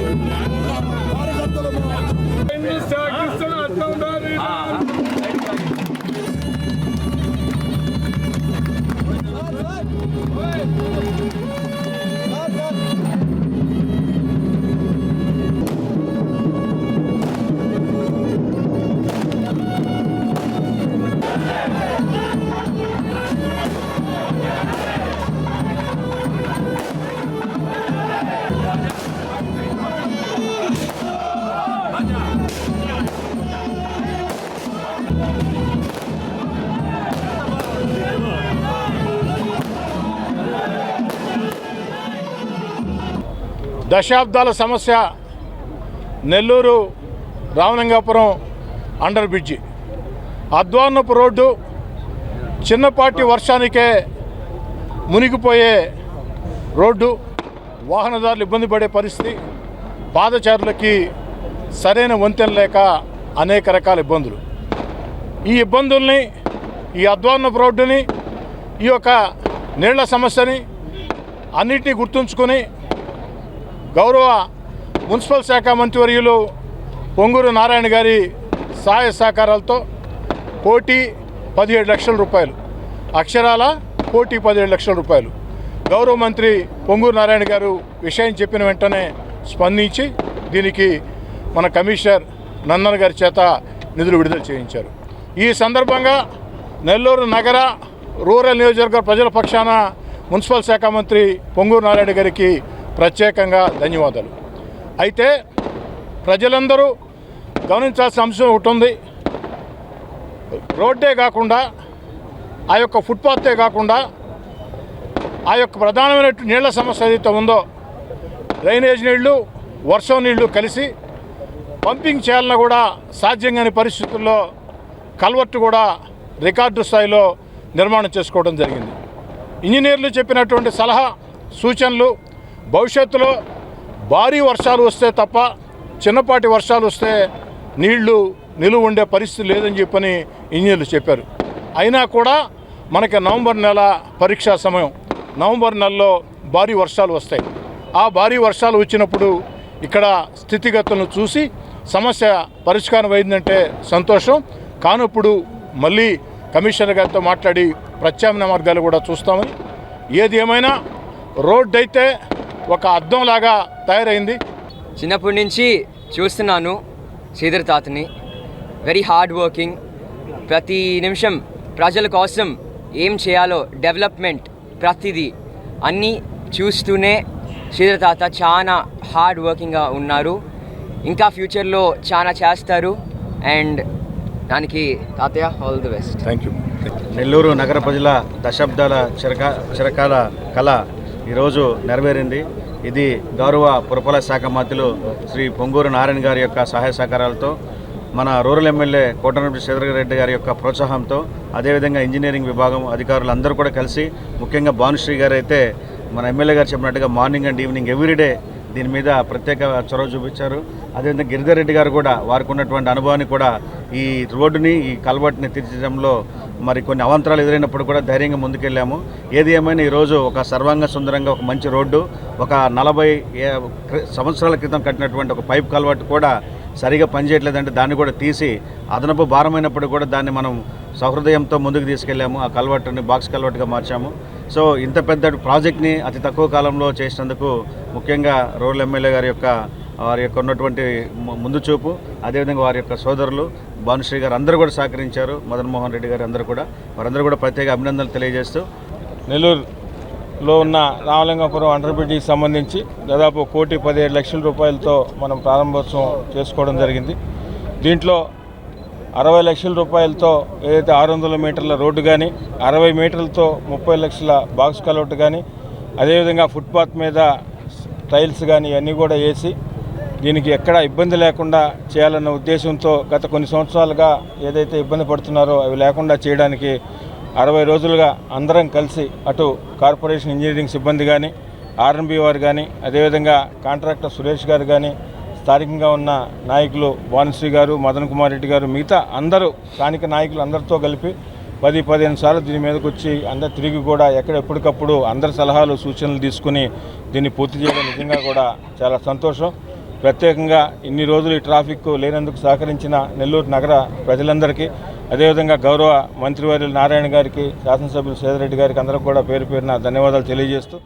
Música దశాబ్దాల సమస్య Nellore Ramalingapuram under bridge. అద్వానపు రోడ్డు చిన్నపాటి వర్షానికే మునిగిపోయే రోడ్డు. వాహనదారులు ఇబ్బంది పడే పరిస్థితి. పాదచారులకి సరైన వంతెన లేక అనేక రకాల ఇబ్బందులు. ఈ ఇబ్బందుల్ని ఈ అద్వాన్నపు రోడ్డుని ఈ యొక్క నీళ్ళ సమస్యని అన్నిటినీ గుర్తుంచుకొని గౌరవ మున్సిపల్ శాఖ మంత్రివర్యులు పొంగూరు నారాయణ గారి సహాయ సహకారాలతో కోటి పదిహేడు లక్షల రూపాయలు. అక్షరాల కోటి పదిహేడు లక్షల రూపాయలు. గౌరవ మంత్రి పొంగూరు నారాయణ గారు విషయం చెప్పిన వెంటనే స్పందించి దీనికి మన కమిషనర్ నందన్ గారి చేత నిధులు విడుదల చేయించారు. ఈ సందర్భంగా నెల్లూరు నగర రూరల్ నియోజకవర్గ ప్రజల పక్షాన మున్సిపల్ శాఖ మంత్రి పొంగూరు నారాయణ గారికి ప్రత్యేకంగా ధన్యవాదాలు. అయితే ప్రజలందరూ గమనించాల్సిన అంశం ఒకటి ఉంది. రోడ్డే కాకుండా ఆ యొక్క ఫుట్పాత్తే కాకుండా ఆ యొక్క ప్రధానమైన నీళ్ళ సమస్య ఏదైతే ఉందో డ్రైనేజ్ నీళ్ళు వర్షం నీళ్ళు కలిసి పంపింగ్ చేయాలన్నా కూడా సాధ్యం కాని పరిస్థితుల్లో కల్వర్ట్ కూడా రికార్డు స్థాయిలో నిర్మాణం చేసుకోవడం జరిగింది. ఇంజనీర్లు చెప్పినటువంటి సలహా సూచనలు భవిష్యత్తులో భారీ వర్షాలు వస్తే తప్ప చిన్నపాటి వర్షాలు వస్తే నీళ్ళు నిలువ ఉండే పరిస్థితి లేదని చెప్పని ఇంజనీర్లు చెప్పారు. అయినా కూడా మనకి నవంబర్ నెల పరీక్షా సమయం. నవంబర్ నెలలో భారీ వర్షాలు వస్తాయి. ఆ భారీ వర్షాలు వచ్చినప్పుడు ఇక్కడ స్థితిగతులను చూసి సమస్య పరిష్కారం అయిందంటే సంతోషం. కానప్పుడు మళ్ళీ కమిషనర్ గారితో మాట్లాడి ప్రత్యామ్నాయ మార్గాలు కూడా చూస్తామని. ఏది ఏమైనా రోడ్డు అయితే ఒక అద్దంలాగా తయారైంది. చిన్నప్పటి నుంచి చూస్తున్నాను శ్రీధర్ తాతని. వెరీ హార్డ్ వర్కింగ్ ప్రతి నిమిషం ప్రజల కోసం ఏం చేయాలో డెవలప్మెంట్ ప్రతిదీ అన్నీ చూస్తూనే శ్రీధర్ తాత చాలా హార్డ్ వర్కింగ్గా ఉన్నారు. ఇంకా ఫ్యూచర్లో చాలా చేస్తారు. అండ్ దానికి తాతయ్య all the best thank you Nellore నగర ప్రజల దశాబ్దాల చిరక చిరకాల కళ ఈరోజు నెరవేరింది. ఇది గౌరవ పురపాలక శాఖ మంత్రులు శ్రీ పొంగూరు నారాయణ గారి యొక్క సహాయ సహకారాలతో మన రూరల్ ఎమ్మెల్యే కోటనపల్లి శ్రీధర్ రెడ్డి గారి యొక్క ప్రోత్సాహంతో అదేవిధంగా ఇంజనీరింగ్ విభాగం అధికారులు అందరూ కూడా కలిసి ముఖ్యంగా భానుశ్రీ గారు అయితే మన ఎమ్మెల్యే గారు చెప్పినట్టుగా మార్నింగ్ అండ్ ఈవినింగ్ ఎవ్రీడే దీని మీద ప్రత్యేక చొరవ చూపించారు. అదేవిధంగా గిరిధర్ రెడ్డి గారు కూడా వారికి ఉన్నటువంటి అనుభవాన్ని కూడా ఈ రోడ్డుని ఈ కల్వర్ట్ని తీర్చడంలో మరి కొన్ని అవాంతరాలు ఎదురైనప్పుడు కూడా ధైర్యంగా ముందుకెళ్ళాము. ఏది ఏమైనా ఈరోజు ఒక సర్వాంగ సుందరంగా ఒక మంచి రోడ్డు ఒక నలభై సంవత్సరాల క్రితం కట్టినటువంటి ఒక పైప్ కల్వర్ట్ కూడా సరిగా పనిచేయట్లేదంటే దాన్ని కూడా తీసి అదనపు భారమైనప్పుడు కూడా దాన్ని మనం సహృదయంతో ముందుకు తీసుకెళ్ళాము. ఆ కల్వర్ట్ని బాక్స్ కల్వర్ట్గా మార్చాము. సో ఇంత పెద్ద ప్రాజెక్ట్ని అతి తక్కువ కాలంలో చేసినందుకు ముఖ్యంగా రూరల్ ఎమ్మెల్యే గారి యొక్క వారి యొక్క ఉన్నటువంటి ము- ముందు చూపు అదేవిధంగా వారి యొక్క సోదరులు భానుశ్రీ గారు అందరూ కూడా సహకరించారు మదన్ మోహన్ రెడ్డి గారు అందరూ కూడా. వారందరూ కూడా ప్రత్యేక అభినందనలు తెలియజేస్తూ నెల్లూరులో ఉన్న రామలింగాపురం అండర్బ్రిడ్జికి సంబంధించి దాదాపు కోటి పదిహేడు లక్షల రూపాయలతో మనం ప్రారంభోత్సవం చేసుకోవడం జరిగింది. దీంట్లో అరవై లక్షల రూపాయలతో ఏదైతే ఆరు వందల మీటర్ల రోడ్డు కానీ అరవై మీటర్లతో ముప్పై లక్షల బాక్స్ కలౌట్ కానీ అదేవిధంగా ఫుట్పాత్ మీద టైల్స్ కానీ ఇవన్నీ కూడా వేసి దీనికి ఎక్కడ ఇబ్బంది లేకుండా చేయాలన్న ఉద్దేశంతో గత కొన్ని సంవత్సరాలుగా ఏదైతే ఇబ్బంది పడుతున్నారో అవి లేకుండా చేయడానికి అరవై రోజులుగా అందరం కలిసి అటు కార్పొరేషన్ ఇంజనీరింగ్ సిబ్బంది కానీ ఆర్ఎన్బి వారు కానీ అదేవిధంగా కాంట్రాక్టర్ సురేష్ గారు కానీ స్థానికంగా ఉన్న నాయకులు భానుశ్రీ గారు మదన్ కుమార్ రెడ్డి గారు మిగతా అందరూ స్థానిక నాయకులు అందరితో కలిపి పది పదిహేను సార్లు దీని మీదకి వచ్చి అందరు తిరిగి కూడా ఎక్కడ ఎప్పటికప్పుడు అందరి సలహాలు సూచనలు తీసుకుని దీన్ని పూర్తి చేయడం నిజంగా కూడా చాలా సంతోషం. ప్రత్యేకంగా ఇన్ని రోజులు ఈ ట్రాఫిక్ లేనందుకు సహకరించిన నెల్లూరు నగర ప్రజలందరికీ అదేవిధంగా గౌరవ మంత్రివర్యులు నారాయణ గారికి శాసనసభ్యులు సేదరెడ్డి గారికి అందరికీ కూడా పేరు పేరున ధన్యవాదాలు తెలియజేస్తూ